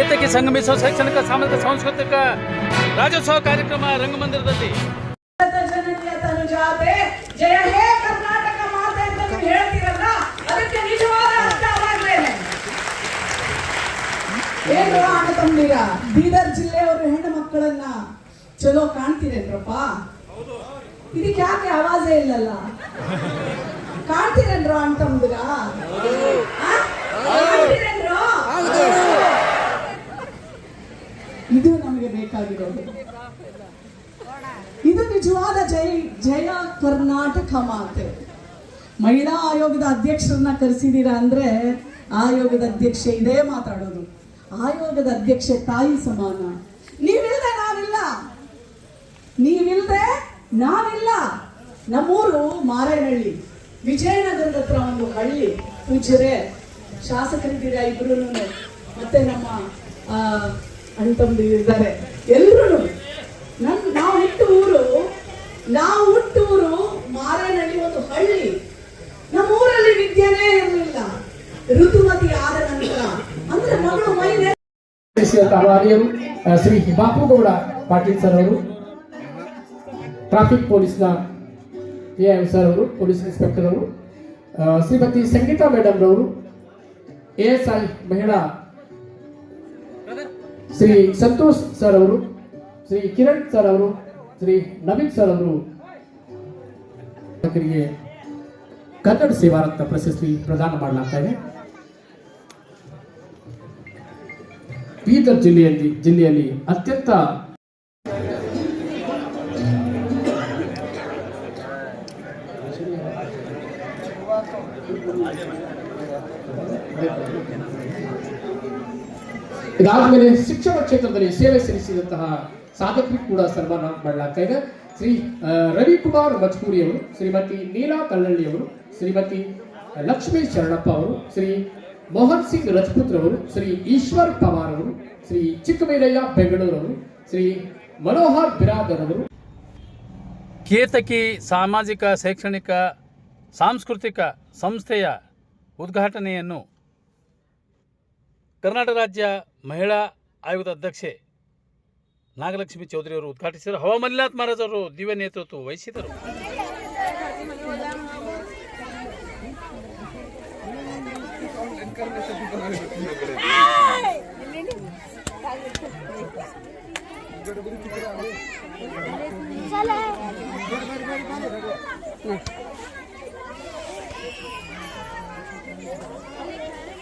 ಕೇತಕಿ ಸಂಗಮಿಸುವ ಶೈಕ್ಷಣಿಕ, ಸಾಮಾಜಿಕ, ಸಾಂಸ್ಕೃತಿಕ ರಾಜ್ಯೋತ್ಸವ ಕಾರ್ಯಕ್ರಮ ರಂಗಮಂದಿರದಲ್ಲಿ. ಬೀದರ್ ಜಿಲ್ಲೆಯವರು ಹೆಣ್ಣು ಮಕ್ಕಳನ್ನ ಚಲೋ ಕಾಣ್ತೀರೇನ್ರಪ್ಪ ಇದಕ್ಕೆ ಯಾಕೆ ಆವಾಜೇ ಇಲ್ಲಲ್ಲ? ಕಾಣ್ತೀರೇನ್ರ ಅಣ್ಣ ತಮ್ಮದಿರ ಕಾಣ್ತೀರೇನ್ರೋ ಇದು ನಮಗೆ ಬೇಕಾಗಿರೋದು. ಇದು ನಿಜವಾದ ಜೈ ಜಯ ಕರ್ನಾಟಕ ಮಾತೆ. ಮಹಿಳಾ ಆಯೋಗದ ಅಧ್ಯಕ್ಷರನ್ನ ಕರೆಸಿದೀರಾ ಅಂದ್ರೆ ಆಯೋಗದ ಅಧ್ಯಕ್ಷೆ ಇದೇ ಮಾತಾಡೋದು. ಆಯೋಗದ ಅಧ್ಯಕ್ಷೆ ತಾಯಿ ಸಮಾನ. ನೀವಿಲ್ಲದೆ ನಾವಿಲ್ಲ. ನೀವಿಲ್ಲದೆ ನಾವಿಲ್ಲ. ನಮ್ಮೂರು ಮಾರೇನಹಳ್ಳಿ ವಿಜಯನಗರದ ಹತ್ರ ಒಂದು ಹಳ್ಳಿ ಪೂಜರೆ ಶಾಸಕರಿದ್ದೀರಾ ಇಬ್ರು ಮತ್ತೆ ನಮ್ಮ ಅಣ್ಣ ಇದ್ದಾರೆ. ಎಲ್ಲರೂ ನಮ್ ನಾವು ಹುಟ್ಟು ಊರು, ನಾವು ಹುಟ್ಟು ಊರು ಮಾರನಹಳ್ಳಿ ಒಂದು ಹಳ್ಳಿ. ನಮ್ಮ ಊರಲ್ಲಿ ವಿದ್ಯೆನೇ ಇರಲಿಲ್ಲ. ಋತುಮತಿ ಆದ ನಂತರ. ಅಂದ್ರೆ ಮಗಳು ಮೈ ಶ್ರೀ ಬಾಪುಗೌಡ ಪಾಟೀಲ್ ಸರ್ ಅವರು, ಟ್ರಾಫಿಕ್ ಪೊಲೀಸ್ನ ಎ ಸರ್ ಅವರು, ಪೊಲೀಸ್ ಇನ್ಸ್ಪೆಕ್ಟರ್ ಅವರು ಶ್ರೀಮತಿ ಸಂಗೀತಾ ಮೇಡಮ್ ರವರು, ಎ ಎಸ್ ಐ ಮಹಿಳಾ ಶ್ರೀ ಸಂತೋಷ್ ಸರ್ ಅವರು, ಶ್ರೀ ಕಿರಣ್ ಸರ್ ಅವರು, ಶ್ರೀ ನವೀನ್ ಸರ್ ಅವರು. ಕನ್ನಡ ಸೇವಾರತ್ನ ಪ್ರಶಸ್ತಿ ಪ್ರದಾನ ಮಾಡಲಾಗ್ತಾ ಇದೆ. ಬೀದರ್ ಜಿಲ್ಲೆಯಲ್ಲಿ ಜಿಲ್ಲೆಯಲ್ಲಿ ಅತ್ಯಂತ ಇದಾದ್ಮೇಲೆ ಶಿಕ್ಷಣ ಕ್ಷೇತ್ರದಲ್ಲಿ ಸೇವೆ ಸಲ್ಲಿಸಿದಂತಹ ಸಾಧಕರು ಕೂಡ ಸನ್ಮಾನ ಮಾಡಲಾಗ್ತಾ ಇದೆ. ಶ್ರೀ ರವಿ ರವಿಕುಮಾರ್ ಮಜ್ಕೂರಿ ಅವರು, ಶ್ರೀಮತಿ ನೀಲಾ ಕಲ್ಲಳ್ಳಿ ಅವರು, ಶ್ರೀಮತಿ ಲಕ್ಷ್ಮೀ ಶರಣಪ್ಪ ಅವರು, ಶ್ರೀ ಮೋಹನ್ ಸಿಂಗ್ ರಜಪೂತ್ ರವರು ಶ್ರೀ ಈಶ್ವರ್ ಪವಾರ್ ಅವರು, ಶ್ರೀ ಬೆಂಗಳೂರು ಅವರು, ಶ್ರೀ ಮನೋಹರ್ ಬಿರಾದರ್ ಅವರು. ಕೇತಕಿ ಸಾಮಾಜಿಕ, ಶೈಕ್ಷಣಿಕ, ಸಾಂಸ್ಕೃತಿಕ ಸಂಸ್ಥೆಯ ಉದ್ಘಾಟನೆಯನ್ನು ಕರ್ನಾಟಕ ರಾಜ್ಯ ಮಹಿಳಾ ಆಯೋಗದ ಅಧ್ಯಕ್ಷೆ ನಾಗಲಕ್ಷ್ಮಿ ಚೌಧರಿಯವರು ಉದ್ಘಾಟಿಸಿದರು ಹವಾಮಲ್ಲಾತ್ ಮಹಾರಾಜರು ದಿವ್ಯ ನೇತೃತ್ವ ವಹಿಸಿದರು